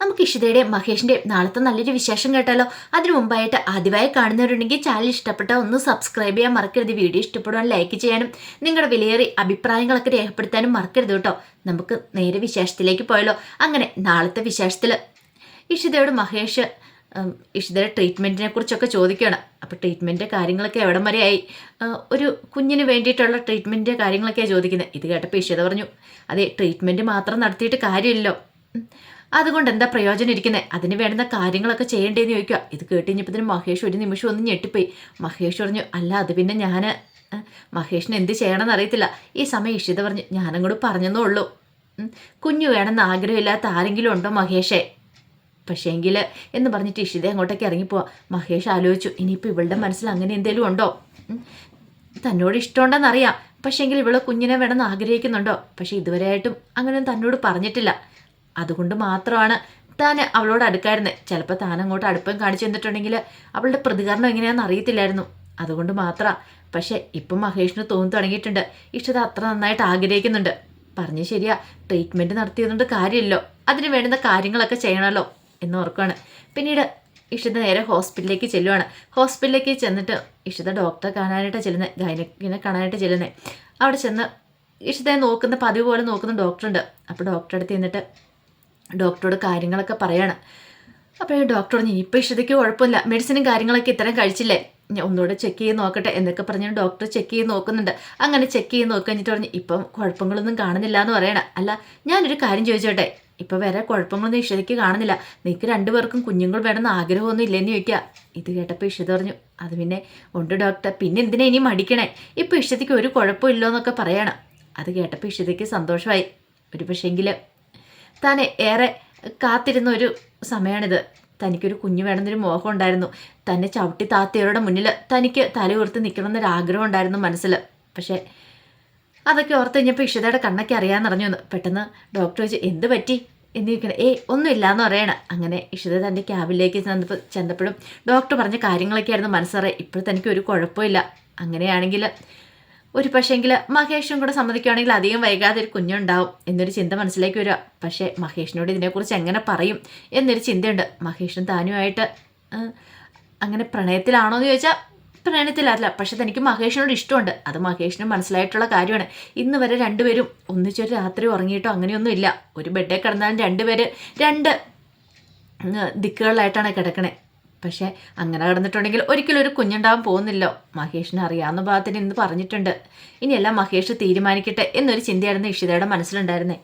നമുക്ക് ഇഷിതയുടെ മഹേഷിന്റെ നാളത്തെ നല്ലൊരു വിശേഷം കേട്ടാലോ? അതിനു മുമ്പായിട്ട് ആദ്യമായി കാണുന്നവരുണ്ടെങ്കിൽ ചാനൽ ഇഷ്ടപ്പെട്ട ഒന്ന് സബ്സ്ക്രൈബ് ചെയ്യാൻ മറക്കരുത്. വീഡിയോ ഇഷ്ടപ്പെടുവാൻ ലൈക്ക് ചെയ്യാനും നിങ്ങളുടെ വിലയേറി അഭിപ്രായങ്ങളൊക്കെ രേഖപ്പെടുത്താനും മറക്കരുത് കേട്ടോ. നമുക്ക് നേരെ വിശേഷത്തിലേക്ക് പോയല്ലോ അങ്ങനെ നാളത്തെ വിശേഷത്തിൽ ഇഷിതയോട് മഹേഷ് ഇഷിതയുടെ ട്രീറ്റ്മെന്റിനെ കുറിച്ചൊക്കെ ചോദിക്കുകയാണ്. അപ്പോൾ ട്രീറ്റ്മെന്റ് കാര്യങ്ങളൊക്കെ എവിടം വരെയായി ഒരു കുഞ്ഞിന് വേണ്ടിയിട്ടുള്ള ട്രീറ്റ്മെന്റ് കാര്യങ്ങളൊക്കെയാണ് ചോദിക്കുന്നത്. ഇത് കേട്ടപ്പോൾ ഇഷിത പറഞ്ഞു അതെ ട്രീറ്റ്മെന്റ് മാത്രം നടത്തിയിട്ട് കാര്യമില്ലല്ലോ. അതുകൊണ്ട് എന്താ പ്രയോജനം ഇരിക്കുന്നത് അതിന് വേണ്ടുന്ന കാര്യങ്ങളൊക്കെ ചെയ്യേണ്ടതെന്ന് ചോദിക്കുക ഇത് കേട്ട് കഴിഞ്ഞപ്പോൾ മഹേഷ് ഒരു നിമിഷം ഒന്ന് ഞെട്ടിപ്പോയി. മഹേഷ് പറഞ്ഞു അല്ല അത് പിന്നെ ഞാൻ മഹേഷിന് എന്ത് ചെയ്യണമെന്ന് അറിയത്തില്ല. ഈ സമയം ഇഷിത പറഞ്ഞു ഞാനങ്ങോട്ട് പറഞ്ഞെന്നേ ഉള്ളൂ. കുഞ്ഞു വേണമെന്ന് ആഗ്രഹമില്ലാത്ത ആരെങ്കിലും ഉണ്ടോ മഹേഷേ? പക്ഷേങ്കിൽ എന്ന് പറഞ്ഞിട്ട് ഇഷിത അങ്ങോട്ടേക്ക് ഇറങ്ങിപ്പോവാ. മഹേഷ് ആലോചിച്ചു ഇനിയിപ്പോൾ ഇവളുടെ മനസ്സിൽ അങ്ങനെ എന്തെങ്കിലും ഉണ്ടോ? തന്നോട് തന്നോട് ഇഷ്ടമുണ്ടെന്നറിയാം. പക്ഷേങ്കിൽ ഇവളെ കുഞ്ഞിനെ വേണമെന്ന് ആഗ്രഹിക്കുന്നുണ്ടോ? പക്ഷേ ഇതുവരെയായിട്ടും അങ്ങനെ തന്നോട് പറഞ്ഞിട്ടില്ല. അതുകൊണ്ട് മാത്രമാണ് താൻ അവളോട് അടുക്കായിരുന്നത് ചിലപ്പോൾ താൻ അങ്ങോട്ട് അടുപ്പം കാണിച്ചു തന്നിട്ടുണ്ടെങ്കിൽ അവളുടെ പ്രതികരണം എങ്ങനെയാണെന്ന് അറിയത്തില്ലായിരുന്നു. അതുകൊണ്ട് മാത്രമാണ് പക്ഷേ ഇപ്പം മഹേഷിന് തോന്നി തുടങ്ങിയിട്ടുണ്ട്. ഇഷ്ടത അത്ര നന്നായിട്ട് ആഗ്രഹിക്കുന്നുണ്ട്. പറഞ്ഞു ശരിയാ. ട്രീറ്റ്മെന്റ് നടത്തിയതുകൊണ്ട് കാര്യമില്ലല്ലോ. അതിന് വേണ്ടുന്ന കാര്യങ്ങളൊക്കെ ചെയ്യണമല്ലോ എന്ന് ഓർക്കുകയാണ് പിന്നീട് ഇഷിത നേരെ ഹോസ്പിറ്റലിലേക്ക് ചെല്ലുവാണ്. ഹോസ്പിറ്റലിലേക്ക് ചെന്നിട്ട് ഇഷിത ഡോക്ടറെ കാണാനായിട്ട് ചെല്ലുന്നത് ഗൈനക്കിനെ കാണാനായിട്ട് ചെല്ലുന്നത് അവിടെ ചെന്ന് ഇഷിതയെ നോക്കുന്ന പതിവ് പോലെ നോക്കുന്ന ഡോക്ടറുണ്ട്. അപ്പോൾ ഡോക്ടറെ അടുത്ത് ചെന്നിട്ട് ഡോക്ടറോട് കാര്യങ്ങളൊക്കെ പറയാണ്. അപ്പോൾ ഡോക്ടർ പറഞ്ഞു ഇനിയിപ്പോൾ ഇഷിതയ്ക്ക് കുഴപ്പമില്ല. മെഡിസിനും കാര്യങ്ങളൊക്കെ ഇത്രയും കഴിച്ചില്ലേ? ഞാൻ ഒന്നുകൂടെ ചെക്ക് ചെയ്ത് നോക്കട്ടെ എന്നൊക്കെ പറഞ്ഞ് ഡോക്ടർ ചെക്ക് ചെയ്ത് നോക്കുന്നുണ്ട്. അങ്ങനെ ചെക്ക് ചെയ്ത് നോക്കി കഴിഞ്ഞിട്ട് പറഞ്ഞു ഇപ്പം കുഴപ്പങ്ങളൊന്നും കാണുന്നില്ല എന്ന് പറയണം. അല്ല ഞാനൊരു കാര്യം ചോദിച്ചോട്ടെ? ഇപ്പം വേറെ കുഴപ്പങ്ങളൊന്നും ഇഷിതയ്ക്ക് കാണുന്നില്ല. നിനക്ക് രണ്ടുപേർക്കും കുഞ്ഞുങ്ങൾ വേണമെന്ന് ആഗ്രഹമൊന്നും ഇല്ലെന്ന് ചോദിക്കുക ഇത് കേട്ടപ്പോൾ ഇഷിത പറഞ്ഞു അത് പിന്നെ ഉണ്ട് ഡോക്ടർ പിന്നെ എന്തിനാ ഇനി മടിക്കണേ? ഇപ്പം ഇഷിതയ്ക്ക് ഒരു കുഴപ്പമില്ലോ എന്നൊക്കെ പറയണം. അത് കേട്ടപ്പോൾ ഇഷിതയ്ക്ക് സന്തോഷമായി. ഒരു പക്ഷേങ്കിൽ താൻ ഏറെ കാത്തിരുന്ന ഒരു സമയമാണിത് തനിക്കൊരു കുഞ്ഞു വേണമെന്നൊരു മോഹം ഉണ്ടായിരുന്നു തന്നെ ചവിട്ടി താത്തയവരുടെ മുന്നിൽ തനിക്ക് തല നിൽക്കണം എന്നൊരു ആഗ്രഹം ഉണ്ടായിരുന്നു മനസ്സിൽ പക്ഷേ അതൊക്കെ ഓർത്ത് കഴിഞ്ഞപ്പോൾ ഇഷിതയുടെ കണ്ണൊക്കെ അറിയാമെന്നറിഞ്ഞു വന്നു പെട്ടെന്ന് ഡോക്ടർ ചോദിച്ചു എന്ത് പറ്റി? എന്ന് ചോദിക്കണം ഏയ് ഒന്നുമില്ല എന്ന് പറയണം. അങ്ങനെ ഇഷിത തന്റെ ക്യാബിലേക്ക് ചെന്നപ്പോൾ ചെന്നപ്പോഴും ഡോക്ടർ പറഞ്ഞ കാര്യങ്ങളൊക്കെ ആയിരുന്നു മനസ്സറിയ ഇപ്പോഴത്തെ തനിക്ക് ഒരു കുഴപ്പമില്ല. അങ്ങനെയാണെങ്കിൽ ഒരു പക്ഷേങ്കിൽ മഹേഷും കൂടെ സമ്മതിക്കുകയാണെങ്കിൽ അധികം വൈകാതെ ഒരു കുഞ്ഞുണ്ടാവും എന്നൊരു ചിന്ത മനസ്സിലേക്ക് വരിക. പക്ഷേ മഹേഷിനോട് ഇതിനെക്കുറിച്ച് എങ്ങനെ പറയും എന്നൊരു ചിന്തയുണ്ട്. മഹേഷും താനുമായിട്ട് അങ്ങനെ പ്രണയത്തിലാണോ എന്ന് ചോദിച്ചാൽ പ്രണയത്തിലല്ല പക്ഷെ തനിക്ക് മഹേഷിനോട് ഇഷ്ടമുണ്ട്. അത് മഹേഷിന് മനസ്സിലായിട്ടുള്ള കാര്യമാണ്. ഇന്ന് വരെ രണ്ടുപേരും ഒന്നിച്ചൊരു രാത്രി ഉറങ്ങിയിട്ടോ അങ്ങനെയൊന്നും ഇല്ല. ഒരു ബെഡേ കിടന്നാലും രണ്ടുപേര് രണ്ട് ദിക്കുകളിലായിട്ടാണ് കിടക്കണേ. പക്ഷേ അങ്ങനെ കിടന്നിട്ടുണ്ടെങ്കിൽ ഒരിക്കലും ഒരു കുഞ്ഞുണ്ടാവാൻ പോകുന്നില്ല. മഹേഷിന് അറിയാവുന്ന ഭാഗത്തിന് ഇന്ന് പറഞ്ഞിട്ടുണ്ട്. ഇനിയെല്ലാം മഹേഷ് തീരുമാനിക്കട്ടെ എന്നൊരു ചിന്തയായിരുന്നു ഇഷിതയുടെ മനസ്സിലുണ്ടായിരുന്നേ.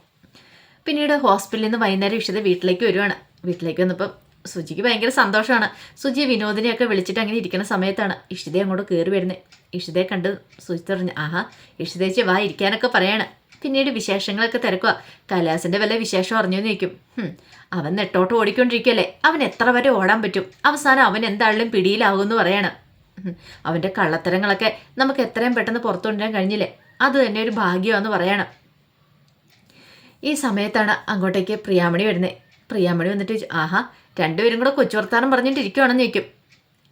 പിന്നീട് ഹോസ്പിറ്റലിൽ നിന്ന് വൈകുന്നേരം ഇഷിത വീട്ടിലേക്ക് വരുവാണ്. വീട്ടിലേക്ക് വന്നപ്പം സുജിക്ക് ഭയങ്കര സന്തോഷമാണ്. സുജി വിനോദിനെയൊക്കെ വിളിച്ചിട്ട് അങ്ങനെ ഇരിക്കുന്ന സമയത്താണ് ഇഷിതയെ അങ്ങോട്ട് കയറി വരുന്നത് ഇഷിതയെ കണ്ട് സുജി പറഞ്ഞു ആഹാ ഇഷിതേച്ചി വാ ഇരിക്കാനൊക്കെ പറയാണ്. പിന്നീട് വിശേഷങ്ങളൊക്കെ തിരക്കുക കലാസിന്റെ വല്ല വിശേഷം അറിഞ്ഞു നിൽക്കും അവൻ നെട്ടോട്ട് ഓടിക്കൊണ്ടിരിക്കല്ലേ? അവൻ എത്ര വരെ ഓടാൻ പറ്റും? അവസാനം അവൻ എന്തായാലും പിടിയിലാകുമെന്ന് പറയാണ്. ഹും, അവന്റെ കള്ളത്തരങ്ങളൊക്കെ നമുക്ക് എത്രയും പെട്ടെന്ന് പുറത്തു കൊണ്ടുവരാൻ കഴിഞ്ഞില്ലേ? അത് തന്നെ ഒരു ഭാഗ്യമാണെന്ന് പറയണം. ഈ സമയത്താണ് അങ്ങോട്ടേക്ക് പ്രിയാമണി വരുന്നത് പ്രിയാമണി വന്നിട്ട് ആഹാ രണ്ടുപേരും കൂടെ കൊച്ചു വർത്താനം പറഞ്ഞിട്ടിരിക്കുവാണെന്ന് ചോദിക്കും.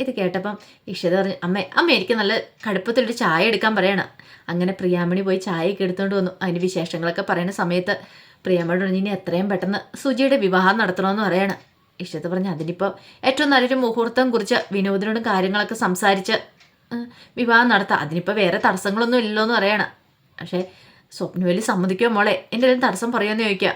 ഇത് കേട്ടപ്പം ഇഷിത പറഞ്ഞു അമ്മ അമ്മ എനിക്ക് നല്ല കടുപ്പത്തിലൊരു ചായ എടുക്കാൻ പറയണം. അങ്ങനെ പ്രിയാമണി പോയി ചായയൊക്കെ എടുത്തുകൊണ്ട് വന്നു. അതിന് വിശേഷങ്ങളൊക്കെ പറയുന്ന സമയത്ത് പ്രിയാമണി പറഞ്ഞു ഇനി എത്രയും പെട്ടെന്ന് സുജിയുടെ വിവാഹം നടത്തണമെന്ന് പറയണം. ഇഷ്ടത്ത് പറഞ്ഞു അതിനിപ്പോൾ ഏറ്റവും നല്ലൊരു മുഹൂർത്തം കുറിച്ച് വിനോദിനോടും കാര്യങ്ങളൊക്കെ സംസാരിച്ച് വിവാഹം നടത്താം. അതിനിപ്പോൾ വേറെ തടസ്സങ്ങളൊന്നും ഇല്ലല്ലോ എന്ന് പറയണം. പക്ഷേ സ്വപ്നവേലി സമ്മതിക്കുമോ മോളെ? എന്തെങ്കിലും തടസ്സം പറയുമെന്ന് ചോദിക്കാം.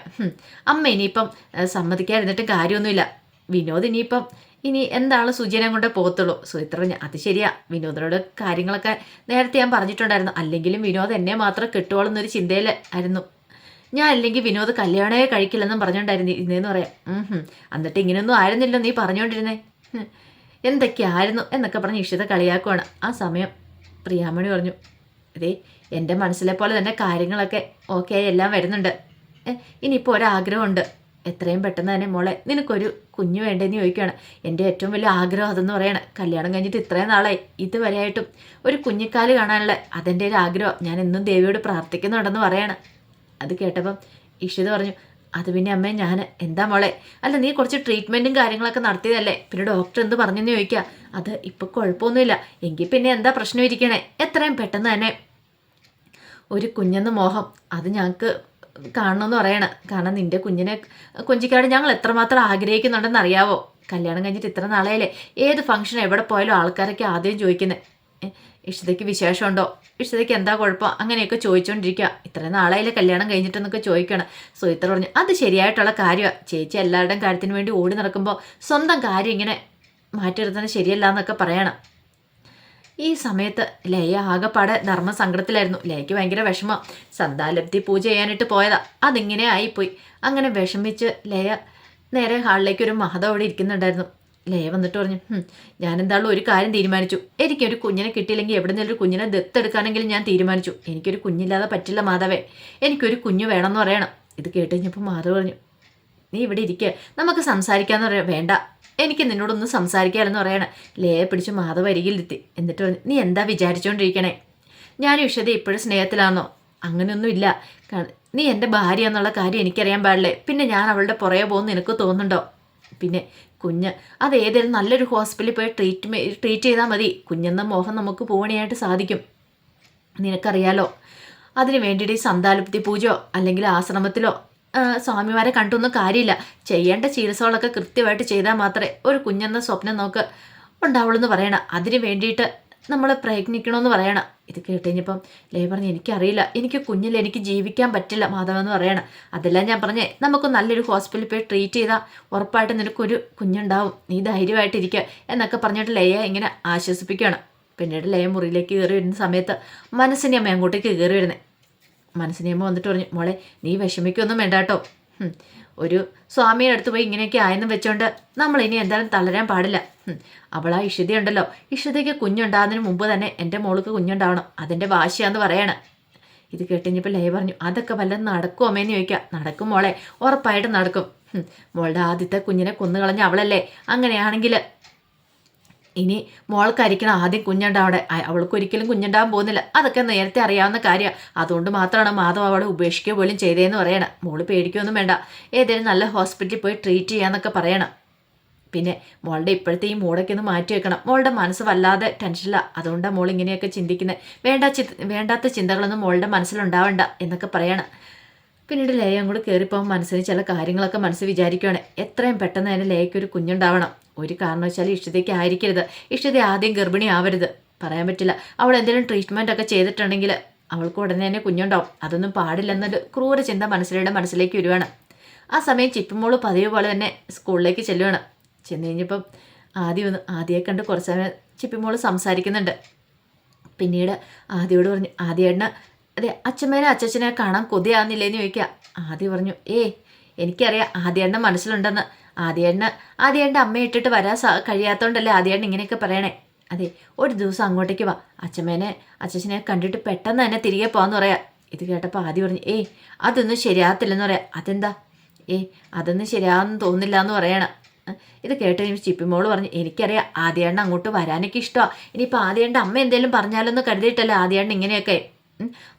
അമ്മ ഇനിയിപ്പം സമ്മതിക്കാതിരുന്നിട്ട് കാര്യമൊന്നുമില്ല. വിനോദ് ഇനിയിപ്പം ഇനി എന്താണ് സുജനം കൊണ്ട് പോകത്തുള്ളൂ? സുചിത്ര അത് ശരിയാ. വിനോദിനോട് കാര്യങ്ങളൊക്കെ നേരത്തെ ഞാൻ പറഞ്ഞിട്ടുണ്ടായിരുന്നു. അല്ലെങ്കിലും വിനോദ് എന്നെ മാത്രം കിട്ടുവോളെന്നൊരു ചിന്തയിൽ ആയിരുന്നു. ഞാൻ അല്ലെങ്കിൽ വിനോദ് കല്യാണമേ കഴിക്കില്ലെന്നും പറഞ്ഞുകൊണ്ടായിരുന്നു ഇന്നേന്ന് പറയാം. എന്നിട്ട് ഇങ്ങനെയൊന്നും ആയിരുന്നില്ലോ നീ പറഞ്ഞുകൊണ്ടിരുന്നേ. എന്തൊക്കെയായിരുന്നു എന്നൊക്കെ പറഞ്ഞ് ഇഷിത കളിയാക്കുവാണ്. ആ സമയം പ്രിയാമണി പറഞ്ഞു അതെ എന്റെ മനസ്സിലെ പോലെ തന്നെ കാര്യങ്ങളൊക്കെ ഓക്കെ എല്ലാം വരുന്നുണ്ട്. ഇനിയിപ്പോൾ ഒരാഗ്രഹമുണ്ട്. എത്രയും പെട്ടെന്ന് തന്നെ മോളെ നിനക്കൊരു കുഞ്ഞു വേണ്ടെന്ന് ചോദിക്കുകയാണ്. എന്റെ ഏറ്റവും വലിയ ആഗ്രഹം അതെന്ന് പറയണം. കല്യാണം കഴിഞ്ഞിട്ട് ഇത്രയും നാളായി. ഇതുവരെയായിട്ടും ഒരു കുഞ്ഞിക്കാൽ കാണാനുള്ള അതെന്റെ ഒരു ആഗ്രഹം. ഞാൻ എന്നും ദേവിയോട് പ്രാർത്ഥിക്കുന്നുണ്ടെന്ന് പറയണം. അത് കേട്ടപ്പം ഇഷിത് പറഞ്ഞു അത് പിന്നെ അമ്മേ ഞാൻ എന്താ മോളെ? അല്ല നീ കുറച്ച് ട്രീറ്റ്മെന്റും കാര്യങ്ങളൊക്കെ നടത്തിയതല്ലേ? പിന്നെ ഡോക്ടർ എന്ത് പറഞ്ഞെന്ന് ചോദിക്കുക. അത് ഇപ്പോൾ കുഴപ്പമൊന്നുമില്ല. എങ്കിൽ പിന്നെ എന്താ പ്രശ്നം ഇരിക്കണേ? എത്രയും പെട്ടെന്ന് തന്നെ ഒരു കുഞ്ഞെന്ന് മോഹം. അത് ഞങ്ങൾക്ക് കാണണമെന്ന് പറയണം. കാരണം നിന്റെ കുഞ്ഞിനെ കൊഞ്ചിക്കാട് ഞങ്ങൾ എത്രമാത്രം ആഗ്രഹിക്കുന്നുണ്ടെന്ന് അറിയാവോ? കല്യാണം കഴിഞ്ഞിട്ട് ഇത്ര നാളെയല്ലേ ഏത് ഫംഗ്ഷൻ എവിടെ പോയാലും ആൾക്കാരൊക്കെ ആദ്യം ചോദിക്കുന്നത് ഇഷ്ടതയ്ക്ക് വിശേഷമുണ്ടോ? ഇഷ്ടതയ്ക്ക് എന്താ കുഴപ്പം? അങ്ങനെയൊക്കെ ചോദിച്ചുകൊണ്ടിരിക്കുക ഇത്ര നാളായില്ലേ കല്യാണം കഴിഞ്ഞിട്ടെന്നൊക്കെ ചോദിക്കണം. സുഹിത്ര പറഞ്ഞു. അത് ശരിയായിട്ടുള്ള കാര്യമാണ് ചേച്ചി എല്ലാവരുടെയും കാര്യത്തിന് വേണ്ടി ഓടി നടക്കുമ്പോൾ സ്വന്തം കാര്യം ഇങ്ങനെ മാറ്റി നിർത്തുന്നത് ശരിയല്ല എന്നൊക്കെ പറയണം. ഈ സമയത്ത് ലയ ആകെപ്പാടെ ധർമ്മസങ്കടത്തിലായിരുന്നു. ലയയ്ക്ക് ഭയങ്കര വിഷമം. സന്താലബ്ധി പൂജ ചെയ്യാനിട്ട് പോയതാ. അതിങ്ങനെ ആയിപ്പോയി. അങ്ങനെ വിഷമിച്ച് ലയ നേരെ ഹാളിലേക്ക് ഒരു മഹത അവിടെ ഇരിക്കുന്നുണ്ടായിരുന്നു. ലയ വന്നിട്ട് പറഞ്ഞു എന്തായാലും ഒരു കാര്യം തീരുമാനിച്ചു. എനിക്കൊരു കുഞ്ഞിനെ കിട്ടിയില്ലെങ്കിൽ എവിടെ നിന്നൊരു കുഞ്ഞിനെ ദത്തെടുക്കാനെങ്കിലും ഞാൻ തീരുമാനിച്ചു. എനിക്കൊരു കുഞ്ഞില്ലാതെ പറ്റില്ല മാധവേ. എനിക്കൊരു കുഞ്ഞു വേണമെന്ന് പറയണം. ഇത് കേട്ട് കഴിഞ്ഞപ്പോൾ മാധവ് പറഞ്ഞു നീ ഇവിടെ ഇരിക്കുക നമുക്ക് സംസാരിക്കാമെന്ന് പറയാം. വേണ്ട. എനിക്ക് നിന്നോടൊന്ന് സംസാരിക്കാമെന്ന് പറയണേ. ലേ പിടിച്ച് മാധവ് അരികിലെത്തി എന്നിട്ട് നീ എന്താ വിചാരിച്ചുകൊണ്ടിരിക്കണേ ഞാൻ വിഷത ഇപ്പോഴും സ്നേഹത്തിലാണോ അങ്ങനെയൊന്നുമില്ല നീ എന്റെ ഭാര്യ എന്നുള്ള കാര്യം എനിക്കറിയാൻ പാടില്ലേ? പിന്നെ ഞാൻ അവളുടെ പുറകെ പോകുന്ന നിനക്ക് തോന്നുന്നുണ്ടോ? പിന്നെ കുഞ്ഞ് അത് ഏതെങ്കിലും നല്ലൊരു ഹോസ്പിറ്റലിൽ പോയി ട്രീറ്റ് ട്രീറ്റ് ചെയ്താൽ മതി. കുഞ്ഞെന്ന മോഹം നമുക്ക് പോകണയായിട്ട് സാധിക്കും. നിനക്കറിയാലോ? അതിന് വേണ്ടിയിട്ട് ഈ സന്താലപ്തി പൂജയോ അല്ലെങ്കിൽ ആശ്രമത്തിലോ സ്വാമിമാരെ കണ്ടൊന്നും കാര്യമില്ല. ചെയ്യേണ്ട ചികിത്സകളൊക്കെ കൃത്യമായിട്ട് ചെയ്താൽ മാത്രമേ ഒരു കുഞ്ഞെന്ന സ്വപ്നം നോക്ക് ഉണ്ടാവുള്ളൂ എന്ന് പറയണം. അതിന് വേണ്ടിയിട്ട് നമ്മൾ പ്രയത്നിക്കണമെന്ന് പറയണം. ഇത് കേട്ട് കഴിഞ്ഞപ്പം ലേ പറഞ്ഞു എനിക്കറിയില്ല. എനിക്ക് കുഞ്ഞിൽ എനിക്ക് ജീവിക്കാൻ പറ്റില്ല മാധവെന്ന് പറയണം. അതെല്ലാം ഞാൻ പറഞ്ഞേ നമുക്ക് നല്ലൊരു ഹോസ്പിറ്റലിൽ പോയി ട്രീറ്റ് ചെയ്താൽ ഉറപ്പായിട്ട് നിനക്കൊരു കുഞ്ഞുണ്ടാവും. നീ ധൈര്യമായിട്ടിരിക്കുക എന്നൊക്കെ പറഞ്ഞിട്ട് ലയ ഇങ്ങനെ ആശ്വസിപ്പിക്കുകയാണ്. പിന്നീട് ലയ മുറിയിലേക്ക് കയറി വരുന്ന സമയത്ത് മനസ്സിനെ അമ്മ കയറി വരുന്നത് അമ്മ വന്നിട്ട് പറഞ്ഞു മോളെ നീ വിഷമിക്കൊന്നും വേണ്ട കേട്ടോ. ഒരു സ്വാമിയുടെ അടുത്ത് പോയി ഇങ്ങനെയൊക്കെ ആയെന്നും വെച്ചോണ്ട് നമ്മൾ ഇനി എന്തായാലും തളരാൻ പാടില്ല. അവൾ ആ ഇഷിതയുണ്ടല്ലോ ഇഷിതയ്ക്ക് കുഞ്ഞുണ്ടാകുന്നതിന് മുമ്പ് തന്നെ എന്റെ മോൾക്ക് കുഞ്ഞുണ്ടാവണം. അതിന്റെ വാശിയാന്ന് പറയാണ്. ഇത് കേട്ടിഞ്ഞപ്പോൾ ലയ പറഞ്ഞു അതൊക്കെ വല്ലതും നടക്കും അമ്മേന്ന് ചോദിക്കുക നടക്കും മോളെ ഉറപ്പായിട്ടും നടക്കും. മോളുടെ ആദ്യത്തെ കുഞ്ഞിനെ കൊന്നുകളഞ്ഞ അവളല്ലേ? അങ്ങനെയാണെങ്കിൽ ഇനി മോൾക്കായിരിക്കണം ആദ്യം കുഞ്ഞുണ്ടാവടെ അവൾക്ക് ഒരിക്കലും കുഞ്ഞുണ്ടാവാൻ പോകുന്നില്ല. അതൊക്കെ നേരത്തെ അറിയാവുന്ന കാര്യമാണ് അതുകൊണ്ട് മാത്രമാണ് മാധവ് അവളെ ഉപേക്ഷിക്കുക പോലും ചെയ്തതെന്ന് പറയണം. മോൾ പേടിക്കൊന്നും വേണ്ട. ഏതെങ്കിലും നല്ല ഹോസ്പിറ്റലിൽ പോയി ട്രീറ്റ് ചെയ്യാന്നൊക്കെ പറയണം. പിന്നെ മോളുടെ ഇപ്പോഴത്തെ ഈ മൂടൊക്കെ ഒന്ന് മാറ്റി വെക്കണം. മോളുടെ മനസ്സ് വല്ലാതെ ടെൻഷനില്ല അതുകൊണ്ടാണ് മോൾ ഇങ്ങനെയൊക്കെ ചിന്തിക്കുന്നത് വേണ്ട വേണ്ടാത്ത ചിന്തകളൊന്നും മോളുടെ മനസ്സിലുണ്ടാവണ്ട എന്നൊക്കെ പറയണം. പിന്നീട് ലയം കൂടെ കയറിപ്പോകുമ്പോൾ മനസ്സിന് ചില കാര്യങ്ങളൊക്കെ മനസ്സ് വിചാരിക്കുകയാണ് എത്രയും പെട്ടെന്ന് തന്നെ ലയയ്ക്ക് ഒരു കുഞ്ഞുണ്ടാവണം. ഒരു കാരണവശാലും ഇഷ്ടതയ്ക്ക് ആയിരിക്കരുത്. ഇഷ്ടത ആദ്യം ഗർഭിണി ആവരുത്. പറയാൻ പറ്റില്ല. അവൾ എന്തെങ്കിലും ട്രീറ്റ്മെന്റ് ഒക്കെ ചെയ്തിട്ടുണ്ടെങ്കിൽ അവൾക്ക് ഉടനെ തന്നെ കുഞ്ഞുണ്ടാവും. അതൊന്നും പാടില്ലെന്നൊരു ക്രൂര ചിന്ത മനസ്സിലൂടെ മനസ്സിലേക്ക് വരുവാണ് ആ സമയം ചിപ്പുമോൾ പതിവ് പോലെ തന്നെ സ്കൂളിലേക്ക് ചെല്ലുവാണ്. ചെന്ന് കഴിഞ്ഞപ്പം ആദ്യം ഒന്ന് ആദ്യയെ കണ്ട് കുറച്ച് സമയം ചിപ്പിമോൾ സംസാരിക്കുന്നുണ്ട്. പിന്നീട് ആദ്യയോട് പറഞ്ഞു ആദ്യേട്ടന് അതെ അച്ഛമ്മേനെ അച്ഛനെ കാണാൻ കൊതിയാവുന്നില്ലേന്ന് ചോദിക്കുക. ആദ്യം പറഞ്ഞു ഏ എനിക്കറിയാം ആദ്യേണ്ണ മനസ്സിലുണ്ടെന്ന്. ആദ്യേണ്ണ ആദ്യേട്ടന്റെ അമ്മ ഇട്ടിട്ട് വരാൻ കഴിയാത്തതുകൊണ്ടല്ലേ ആദ്യേണ്ണ ഇങ്ങനെയൊക്കെ പറയണേ. അതെ ഒരു ദിവസം അങ്ങോട്ടേക്ക് വാ. അച്ഛമ്മേനെ അച്ഛനെ കണ്ടിട്ട് പെട്ടെന്ന് തന്നെ തിരികെ പോകാന്ന് പറയാം. ഇത് കേട്ടപ്പോൾ ആദ്യം പറഞ്ഞു ഏയ് അതൊന്നും ശരിയാകത്തില്ലെന്ന് പറയാം. അതെന്താ? ഏയ് അതൊന്നും ശരിയാകുന്നു തോന്നില്ല എന്ന് പറയണം ഇത് കേട്ട് ചിപ്പി ചിപ്പിമോൾ പറഞ്ഞു എനിക്കറിയാം ആദ്യേണ്ണ അങ്ങോട്ട് വരാനൊക്കെ ഇഷ്ടമാണ് ഇനിയിപ്പോൾ ആദ്യേണ്ട അമ്മ എന്തെങ്കിലും പറഞ്ഞാലൊന്ന് കരുതിയിട്ടല്ലേ ആദ്യേണ്ണ ഇങ്ങനെയൊക്കെ.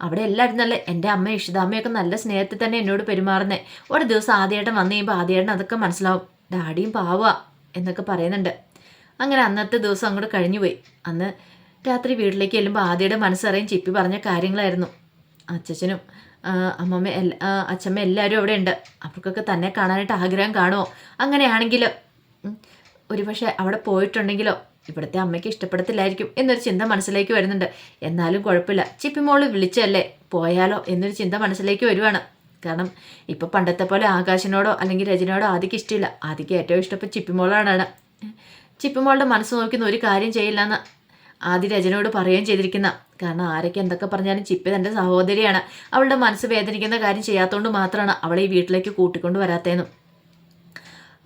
അവിടെ എല്ലാവരും നല്ല എന്റെ അമ്മ ഇഷിതാമ്മയൊക്കെ നല്ല സ്നേഹത്തിൽ തന്നെ എന്നോട് പെരുമാറുന്നേ. ഒരു ദിവസം ആദ്യമായിട്ട് വന്നു കഴിയുമ്പോൾ ആദ്യമായിട്ട് അതൊക്കെ മനസ്സിലാവും. ഡാഡിയും പാവുക എന്നൊക്കെ പറയുന്നുണ്ട്. അങ്ങനെ അന്നത്തെ ദിവസം അങ്ങോട്ട് കഴിഞ്ഞുപോയി അന്ന് രാത്രി വീട്ടിലേക്ക് ചെല്ലുമ്പോൾ ആദ്യയുടെ മനസ്സറിയും ചിപ്പി പറഞ്ഞ കാര്യങ്ങളായിരുന്നു. അച്ഛനും അമ്മമ്മ എല്ലാ അച്ഛമ്മ എല്ലാവരും അവിടെ ഉണ്ട്. അവർക്കൊക്കെ തന്നെ കാണാനായിട്ട് ആഗ്രഹം കാണുമോ അങ്ങനെയാണെങ്കിൽ ഒരുപക്ഷെ അവിടെ പോയിട്ടുണ്ടെങ്കിലോ? ഇവിടുത്തെ അമ്മയ്ക്ക് ഇഷ്ടപ്പെടത്തില്ലായിരിക്കും എന്നൊരു ചിന്ത മനസ്സിലേക്ക് വരുന്നുണ്ട്. എന്നാലും കുഴപ്പമില്ല. ചിപ്പിമോൾ വിളിച്ചല്ലേ? പോയാലോ എന്നൊരു ചിന്ത മനസ്സിലേക്ക് വരുവാണ്. കാരണം ഇപ്പൊ പണ്ടത്തെ പോലെ ആകാശിനോടോ അല്ലെങ്കിൽ രജനയോടോ ആദ്യക്ക് ഇഷ്ടമില്ല ആദ്യക്ക് ഏറ്റവും ഇഷ്ടപ്പെട്ട ചിപ്പിമോളാണ് ചിപ്പിമോളുടെ മനസ്സ് നോക്കുന്ന ഒരു കാര്യം ചെയ്യില്ല എന്ന് ആദ്യ രജനോട് പറയുകയും ചെയ്തിരിക്കുന്ന. കാരണം ആരൊക്കെ എന്തൊക്കെ പറഞ്ഞാലും ചിപ്പി തന്റെ സഹോദരിയാണ്. അവളുടെ മനസ്സ് വേദനിക്കുന്ന കാര്യം ചെയ്യാത്തതുകൊണ്ട് മാത്രമാണ് അവളെ ഈ വീട്ടിലേക്ക് കൂട്ടിക്കൊണ്ട് വരാത്തേന്നും.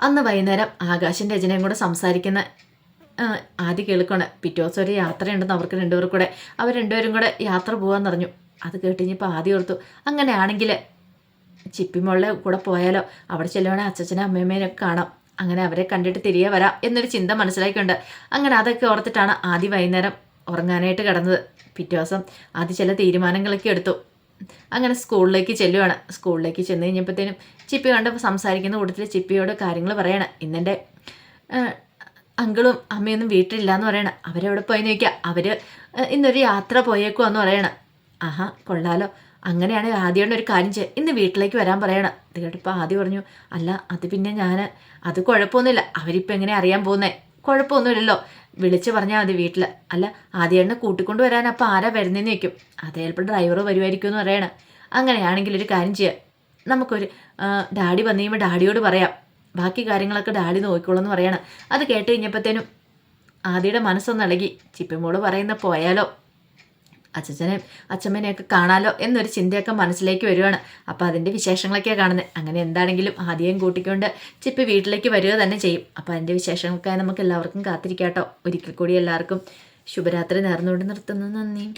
അന്ന് വൈകുന്നേരം ആകാശൻ രചനയും കൂടെ സംസാരിക്കുന്ന ആദ്യം കേൾക്കണം പിറ്റേ ദിവസം ഒരു യാത്രയുണ്ടെന്ന് അവർക്ക് രണ്ടുപേർ കൂടെ. അവർ രണ്ടുപേരും കൂടെ യാത്ര പോകാൻ പറഞ്ഞു അത് കേട്ടിഞ്ഞപ്പോൾ ആദ്യം ഓർത്തു. അങ്ങനെയാണെങ്കിൽ ചിപ്പിമോളെ കൂടെ പോയാലോ? അവിടെ ചെല്ലുവാണെങ്കിൽ അച്ഛനും അമ്മയമ്മേനെ കാണാം. അങ്ങനെ അവരെ കണ്ടിട്ട് തിരികെ വരാം എന്നൊരു ചിന്ത മനസ്സിലാക്കിയുണ്ട് അങ്ങനെ അതൊക്കെ ഓർത്തിട്ടാണ് ആദ്യം വൈകുന്നേരം ഉറങ്ങാനായിട്ട് കിടന്നത്. പിറ്റേ ദിവസം ആദ്യം ചില തീരുമാനങ്ങളൊക്കെ എടുത്തു. അങ്ങനെ സ്കൂളിലേക്ക് ചെല്ലുവാണ്. സ്കൂളിലേക്ക് ചെന്ന് കഴിഞ്ഞപ്പോഴത്തേനും ചിപ്പി കണ്ട് സംസാരിക്കുന്ന കൂട്ടത്തിൽ ചിപ്പിയോട് കാര്യങ്ങൾ പറയണം. ഇന്നെന്റെ അങ്കിളും അമ്മയൊന്നും വീട്ടിലില്ല എന്ന് പറയണം. അവരെവിടെ പോയി നോക്കിയാൽ അവർ ഇന്നൊരു യാത്ര പോയേക്കുവാന്ന് പറയണം. ആഹാ കൊള്ളാലോ. അങ്ങനെയാണെങ്കിൽ ആദ്യമാണ് ഒരു കാര്യം ചെയ്യുക ഇന്ന് വീട്ടിലേക്ക് വരാൻ പറയണം. ഇത് കേട്ടപ്പോൾ ആദ്യം പറഞ്ഞു അല്ല അത് പിന്നെ ഞാൻ അത് കുഴപ്പമൊന്നുമില്ല. അവരിപ്പോൾ എങ്ങനെ അറിയാൻ പോകുന്നേ? കുഴപ്പമൊന്നുമില്ലല്ലോ. വിളിച്ച് പറഞ്ഞാൽ മതി വീട്ടിൽ അല്ല ആദ്യം കൂട്ടിക്കൊണ്ട് വരാൻ അപ്പോൾ ആരാ വരുന്നതെന്ന് വയ്ക്കും അത് ചിലപ്പോൾ ഡ്രൈവർ വരുമായിരിക്കും എന്ന് പറയണം. അങ്ങനെയാണെങ്കിൽ ഒരു കാര്യം ചെയ്യാം. നമുക്കൊരു ഡാഡി വന്നു കഴിയുമ്പോൾ ഡാഡിയോട് പറയാം. ബാക്കി കാര്യങ്ങളൊക്കെ ഡാഡി നോക്കിക്കോളെന്ന് പറയണം. അത് കേട്ട് കഴിഞ്ഞപ്പോഴത്തേനും ആദിയുടെ മനസ്സൊന്നിളകി ചിപ്പിമോട് പറയുന്ന പോയാലോ? അച്ഛനെ അച്ഛമ്മനെയൊക്കെ കാണാലോ എന്നൊരു ചിന്തയൊക്കെ മനസ്സിലേക്ക് വരുവാണ്. അപ്പോൾ അതിന്റെ വിശേഷങ്ങളൊക്കെയാണ് കാണുന്നത് അങ്ങനെ എന്താണെങ്കിലും ആദ്യം കൂട്ടിക്കൊണ്ട് ചിപ്പി വീട്ടിലേക്ക് വരിക തന്നെ ചെയ്യും. അപ്പോൾ അതിന്റെ വിശേഷങ്ങൾക്കായി നമുക്ക് എല്ലാവർക്കും കാത്തിരിക്കാട്ടോ. ഒരിക്കൽ കൂടി എല്ലാവർക്കും ശുഭരാത്രി നേർന്നുകൊണ്ട് നിർത്തുന്നു. നന്ദി.